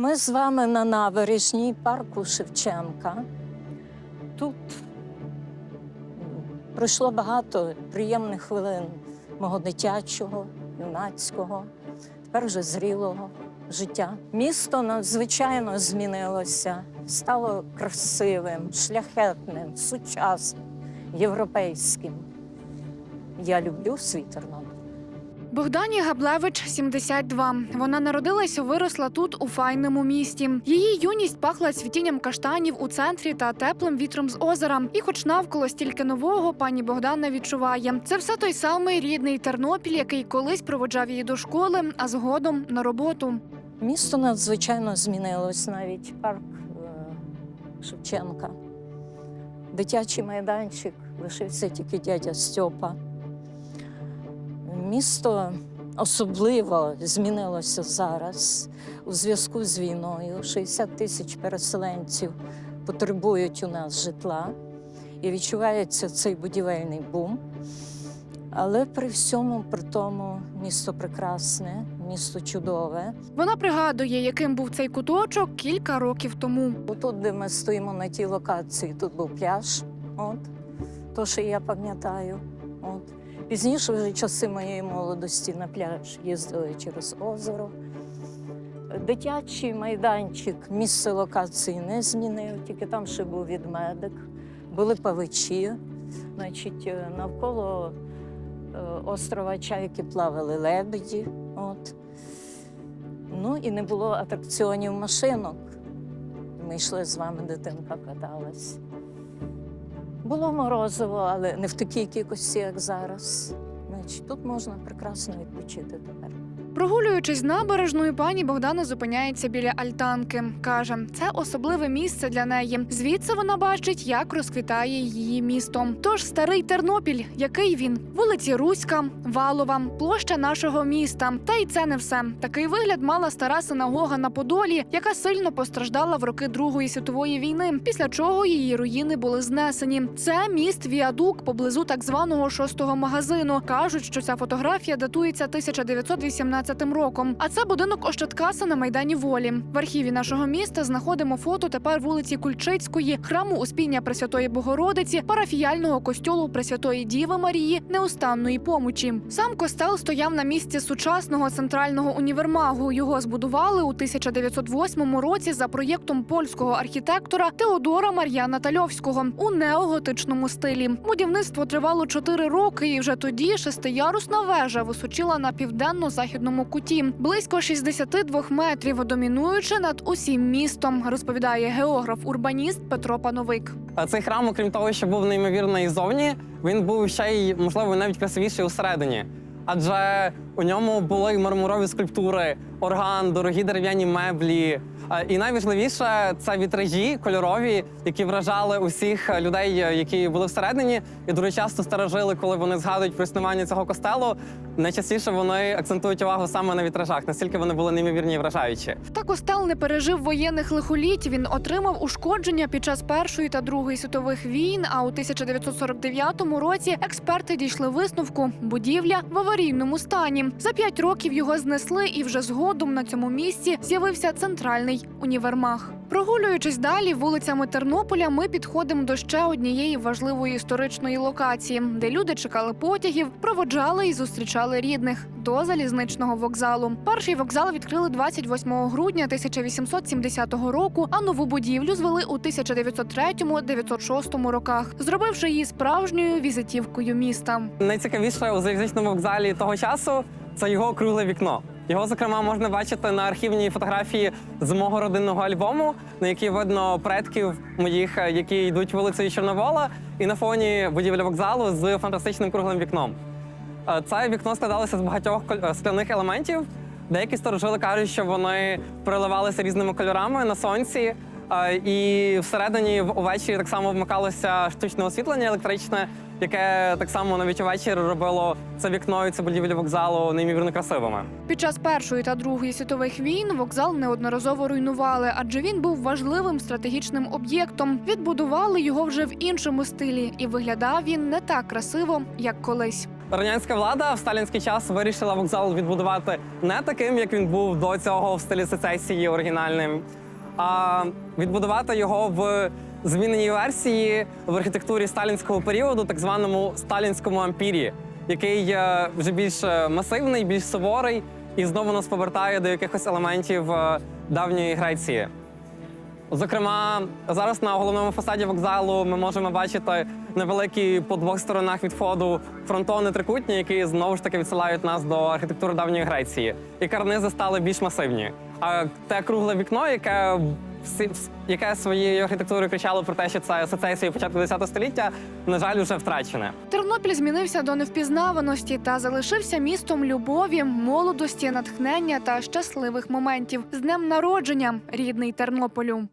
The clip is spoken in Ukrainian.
Ми з вами на набережній парку Шевченка. Тут пройшло багато приємних хвилин мого дитячого, юнацького, тепер вже зрілого життя. Місто надзвичайно змінилося, стало красивим, шляхетним, сучасним, європейським. Я люблю свій Тернопіль. Богдані Габлевич 72. Вона народилась виросла тут, у файному місті. Її юність пахла цвітінням каштанів у центрі та теплим вітром з озера. І, хоч навколо стільки нового, пані Богдана відчуває, це все той самий рідний Тернопіль, який колись проводжав її до школи, а згодом на роботу. Місто надзвичайно змінилось навіть парк е, Шевченка. Дитячий майданчик лишився тільки дядя Стьопа. Місто особливо змінилося зараз у зв'язку з війною. 60 тисяч переселенців потребують у нас житла і відчувається цей будівельний бум. Але при всьому при тому місто прекрасне, місто чудове. Вона пригадує, яким був цей куточок кілька років тому. Тут, де ми стоїмо на тій локації, тут був пляж. От, то, що я пам'ятаю. От. Пізніше, вже часи моєї молодості, на пляж їздили через озеро. Дитячий майданчик, місце локації не змінив, тільки там ще був відмедик, були павичі. Значить, е, навколо е, острова Чайки плавали лебеді. От. Ну і не було атракціонів машинок. Ми йшли з вами, дитинка каталась. Було морозиво, але не в такій кількості, як зараз. Значить, тут можна прекрасно відпочити тепер. Прогулюючись набережною, пані Богдана зупиняється біля альтанки. каже, це особливе місце для неї. Звідси вона бачить, як розквітає її місто. Тож старий Тернопіль, який він, вулиці Руська, Валова, площа нашого міста. Та й це не все. Такий вигляд мала стара синагога на Подолі, яка сильно постраждала в роки Другої світової війни, після чого її руїни були знесені. Це міст Віадук поблизу так званого шостого магазину. кажуть, що ця фотографія датується 1918 роком. А це будинок Ощадкаса на майдані Волі. В архіві нашого міста знаходимо фото тепер вулиці Кульчицької, храму Успіння Пресвятої Богородиці, парафіяльного костьолу Пресвятої Діви Марії, неустанної помочі. Сам костел стояв на місці сучасного центрального універмагу. Його збудували у 1908 році за проєктом польського архітектора Теодора Мар'яна Тальовського у неоготичному стилі. Будівництво тривало 4 роки, і вже тоді шестиярусна вежа височила на південно-західному куті, близько 62 метрів, домінуючи над усім містом, розповідає географ-урбаніст Петро Пановик. Цей храм, окрім того, що був неймовірний зовні, він був ще й, можливо, навіть красивіший усередині. Адже у ньому були мармурові скульптури, орган, дорогі дерев'яні меблі. І найважливіше це вітражі кольорові, які вражали усіх людей, які були всередині. І дуже часто старожили, коли вони згадують про існування цього костелу. Найчастіше вони акцентують увагу саме на вітражах, настільки вони були неймовірні і вражаючі. Та костел не пережив воєнних лихоліть. Він отримав ушкодження під час першої та другої світових війн. А у 1949 році експерти дійшли висновку: будівля в аварійному стані. За п'ять років його знесли, і вже згодом на цьому місці з'явився центральний універмаг. Прогулюючись далі вулицями Тернополя, ми підходимо до ще однієї важливої історичної локації, де люди чекали потягів, проводжали і зустрічали рідних до залізничного вокзалу. Перший вокзал відкрили 28 грудня 1870 року, а нову будівлю звели у 1903-906 роках, зробивши її справжньою візитівкою міста. Найцікавіше у залізничному вокзалі того часу це його кругле вікно. Його, зокрема, можна бачити на архівній фотографії з мого родинного альбому, на якій видно предків моїх, е, які йдуть вулицею Чорновола, і на фоні будівлі вокзалу з фантастичним круглим вікном. Е, Це вікно складалося з багатьох е, скляних елементів. Деякі старожили кажуть, що вони переливалися різними кольорами на сонці. І всередині в- увечері так само вмикалося штучне освітлення електричне, яке так само навіть увечері робило це вікно і це будівлю вокзалу неймовірно красивими. Під час першої та другої світових війн вокзал неодноразово руйнували, адже він був важливим стратегічним об'єктом. Відбудували його вже в іншому стилі, і виглядав він не так красиво, як колись. радянська влада в сталінський час вирішила вокзал відбудувати не таким, як він був до цього в стилі сецесії оригінальним, а відбудувати його в зміненій версії в архітектурі сталінського періоду, так званому сталінському ампірі, який е, вже більш е, масивний, більш суворий, і знову нас повертає до якихось елементів е, давньої Греції. Зокрема, зараз на головному фасаді вокзалу ми можемо бачити невеликі по двох сторонах від входу фронтони трикутні, які знову ж таки відсилають нас до архітектури давньої Греції. І карнизи стали більш масивні. А те кругле вікно, яке яке своєю архітектурою кричало про те, що це асоціація початку десятого століття, на жаль, вже втрачене. Тернопіль змінився до невпізнаваності та залишився містом любові, молодості, натхнення та щасливих моментів. З днем народження, рідний Тернополю.